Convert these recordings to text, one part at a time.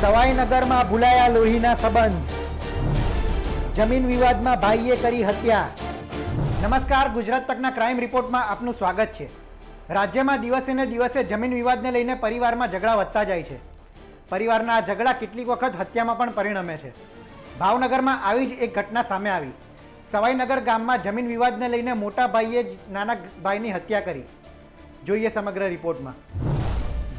સવાઈનગરમાં ભૂલાયા લોહીના સંબંધ. જમીન વિવાદમાં ભાઈએ કરી હત્યા. નમસ્કાર, ગુજરાત તકના ક્રાઇમ રિપોર્ટમાં આપનું સ્વાગત છે. રાજ્યમાં દિવસે ને દિવસે જમીન વિવાદને લઈને પરિવારમાં ઝઘડા વધતા જાય છે. પરિવારના આ ઝઘડા કેટલીક વખત હત્યામાં પણ પરિણમે છે. ભાવનગરમાં આવી જ એક ઘટના સામે આવી. સવાઈનગર ગામમાં જમીન વિવાદને લઈને મોટા ભાઈએ નાના ભાઈની હત્યા કરી. જોઈએ સમગ્ર રિપોર્ટમાં.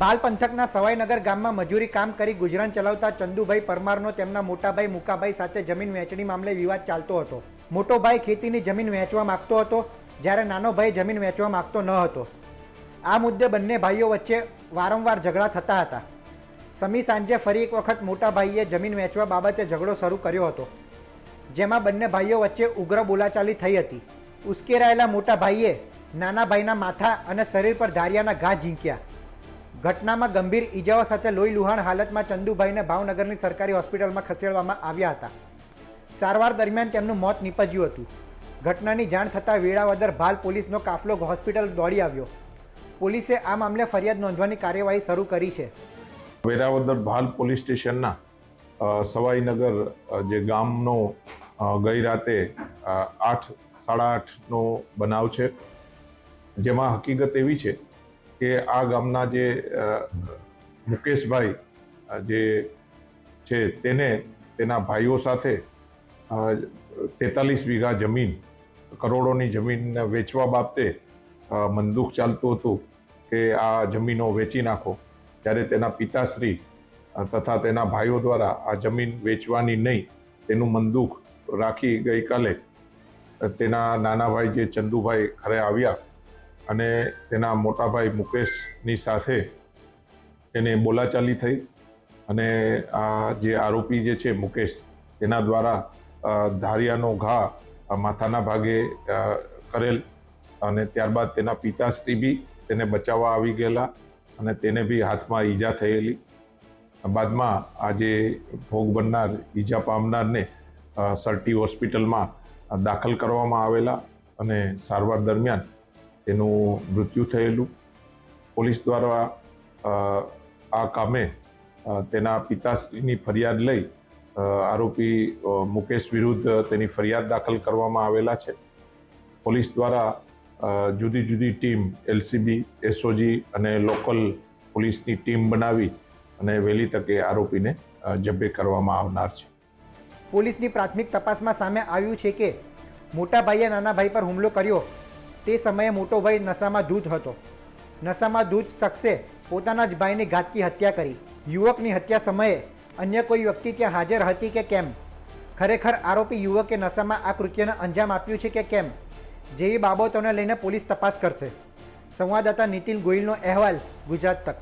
બાલ પંથકના સવાઈનગર ગામમાં મજૂરી કામ કરી ગુજરાન ચલાવતા ચંદુભાઈ પરમારનો તેમના મોટાભાઈ મુકાભાઈ સાથે જમીન વહેંચણી મામલે વિવાદ ચાલતો હતો. મોટો ભાઈ ખેતીની જમીન વહેંચવા માંગતો હતો, જ્યારે નાનો ભાઈ જમીન વહેંચવા માગતો ન હતો. આ મુદ્દે બંને ભાઈઓ વચ્ચે વારંવાર ઝઘડા થતા હતા. સમી સાંજે ફરી એક વખત મોટા ભાઈએ જમીન વહેંચવા બાબતે ઝઘડો શરૂ કર્યો હતો, જેમાં બંને ભાઈઓ વચ્ચે ઉગ્ર બોલાચાલી થઈ હતી. ઉશ્કેરાયેલા મોટા ભાઈએ નાના ભાઈના માથા અને શરીર પર ધારિયાના ઘા ઝીંક્યા. ઘટનામાં ગંભીર ઈજાઓ સાથે લોહી લુહાણ હાલતમાં ચંદુભાઈને ભાવનગરની સરકારી હોસ્પિટલમાં ખસેડવામાં આવ્યા હતા. સારવાર દરમિયાન તેમનું મોત નીપજ્યું હતું. ઘટનાની જાણ થતાં વેળાવદર ભાલ પોલીસનો કાફલો હોસ્પિટલ દોડી આવ્યો. પોલીસે આ મામલે ફરિયાદ નોંધવાની કાર્યવાહી શરૂ કરી છે. વેરાવદર ભાલ પોલીસ સ્ટેશનના સવાઈનગર જે ગામનો ગઈ રાતે આઠ, સાડા આઠનો બનાવ છે. જેમાં હકીકત એવી છે કે આ ગામના જે મુકેશભાઈ જે છે તેને, તેના ભાઈઓ સાથે તેતાલીસ વીઘા જમીન, કરોડોની જમીન વેચવા બાબતે મંદુક ચાલતું હતું કે આ જમીનો વેચી નાખો. ત્યારે તેના પિતાશ્રી તથા તેના ભાઈઓ દ્વારા આ જમીન વેચવાની નહીં, તેનું મંદુક રાખી ગઈકાલે તેના નાના ભાઈ જે ચંદુભાઈ ઘરે આવ્યા અને તેના મોટા ભાઈ મુકેશની સાથે એને બોલાચાલી થઈ અને આ જે આરોપી જે છે મુકેશ, તેના દ્વારા ધારિયાનો ઘા માથાના ભાગે કરેલ અને ત્યારબાદ તેના પિતાશ્રી બી તેને બચાવવા આવી ગયેલા અને તેને બી હાથમાં ઈજા થયેલી. બાદમાં આ જે ભોગ બનનાર, ઈજા પામનારને સરટી હોસ્પિટલમાં દાખલ કરવામાં આવેલા અને સારવાર દરમિયાન તેનું મૃત્યુ થયેલું. પોલીસ દ્વારા આ કામે તેના પિતાશ્રીની ફરિયાદ લઈ આરોપી મુકેશ વિરુદ્ધ તેની ફરિયાદ દાખલ કરવામાં આવેલા છે. પોલીસ દ્વારા જુદી જુદી ટીમ, એલસીબી, એસઓજી અને લોકલ પોલીસની ટીમ બનાવી અને વહેલી તકે આરોપીને જબ્બે કરવામાં આવનાર છે. પોલીસની પ્રાથમિક તપાસમાં સામે આવ્યું છે કે મોટા ભાઈએ નાના ભાઈ પર હુમલો કર્યો તે સમયે મોટો ભાઈ નશામાં ધૂત હતો. નશામાં ધૂત શખ્સે પોતાના જ ભાઈની ઘાતકી હત્યા કરી. યુવકની હત્યા સમયે અન્ય કોઈ વ્યક્તિ ત્યાં હાજર હતી કે કેમ? ખરેખર આરોપી યુવકે નશામાં આ કૃત્યને અંજામ આપ્યું છે કે કેમ? જેવી બાબતોને લઈને પોલીસ તપાસ કરશે. સંવાદદાતા નીતિન ગોયલનો અહેવાલ ગુજરાત તક.